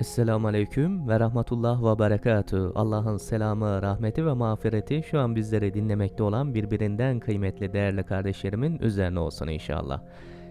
Esselamu Aleyküm ve Rahmetullah ve Berekatü. Allah'ın selamı, rahmeti ve mağfireti şu an bizleri dinlemekte olan birbirinden kıymetli değerli kardeşlerimin üzerine olsun inşallah.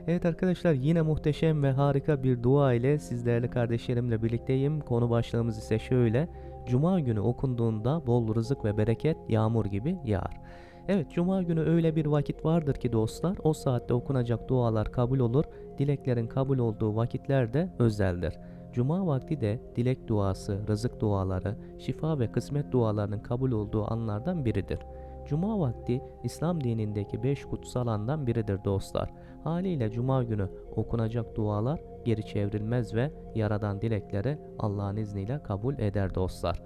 Evet arkadaşlar yine muhteşem ve harika bir dua ile siz değerli kardeşlerimle birlikteyim. Konu başlığımız ise şöyle. Cuma günü okunduğunda bol rızık ve bereket yağmur gibi yağar. Evet cuma günü öyle bir vakit vardır ki dostlar o saatte okunacak dualar kabul olur, dileklerin kabul olduğu vakitler de özeldir. Cuma vakti de dilek duası, rızık duaları, şifa ve kısmet dualarının kabul olduğu anlardan biridir. Cuma vakti İslam dinindeki beş kutsal andan biridir dostlar. Haliyle cuma günü okunacak dualar geri çevrilmez ve yaradan dilekleri Allah'ın izniyle kabul eder dostlar.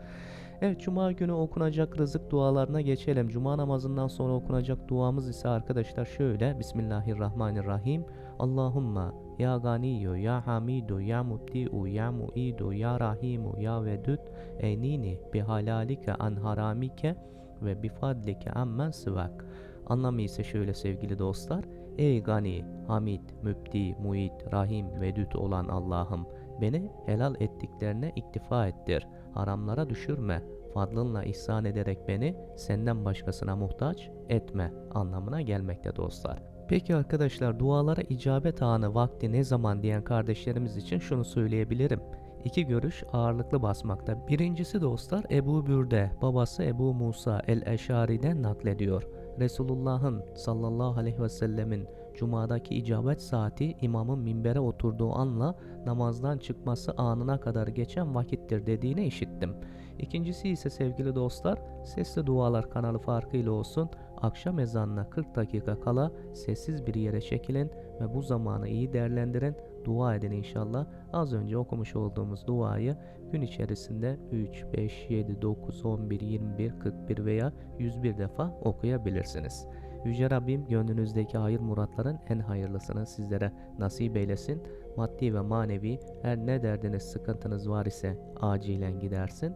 Evet cuma günü okunacak rızık dualarına geçelim. Cuma namazından sonra okunacak duamız ise arkadaşlar şöyle. Bismillahirrahmanirrahim. Allahumma ya ganiyyu ya hamidu ya mubdi'u ya mu'idu ya rahimu ya vedud enini bihalalike an haramike ve bifadlike ammen sıvak. Anlamı ise şöyle sevgili dostlar. Ey gani, hamid, mübdi, muid, rahim, vedud olan Allah'ım beni helal ettiklerine iktifa ettir. Haramlara düşürme. Fadlınla ihsan ederek beni senden başkasına muhtaç etme anlamına gelmekte dostlar. Peki arkadaşlar dualara icabet anı vakti ne zaman diyen kardeşlerimiz için şunu söyleyebilirim. İki görüş ağırlıklı basmakta. Birincisi dostlar Ebu Bürde, babası Ebu Musa el-Eşari'den naklediyor. Resulullah'ın sallallahu aleyhi ve sellemin Cuma'daki icabet saati imamın minbere oturduğu anla namazdan çıkması anına kadar geçen vakittir dediğini işittim. İkincisi ise sevgili dostlar sesli dualar kanalı farkıyla olsun akşam ezanına 40 dakika kala sessiz bir yere çekilin ve bu zamanı iyi değerlendirin dua edin inşallah. Az önce okumuş olduğumuz duayı gün içerisinde 3, 5, 7, 9, 11, 21, 41 veya 101 defa okuyabilirsiniz. Yüce Rabbim gönlünüzdeki hayır muratların en hayırlısını sizlere nasip eylesin. Maddi ve manevi her ne derdiniz sıkıntınız var ise acilen gidersin.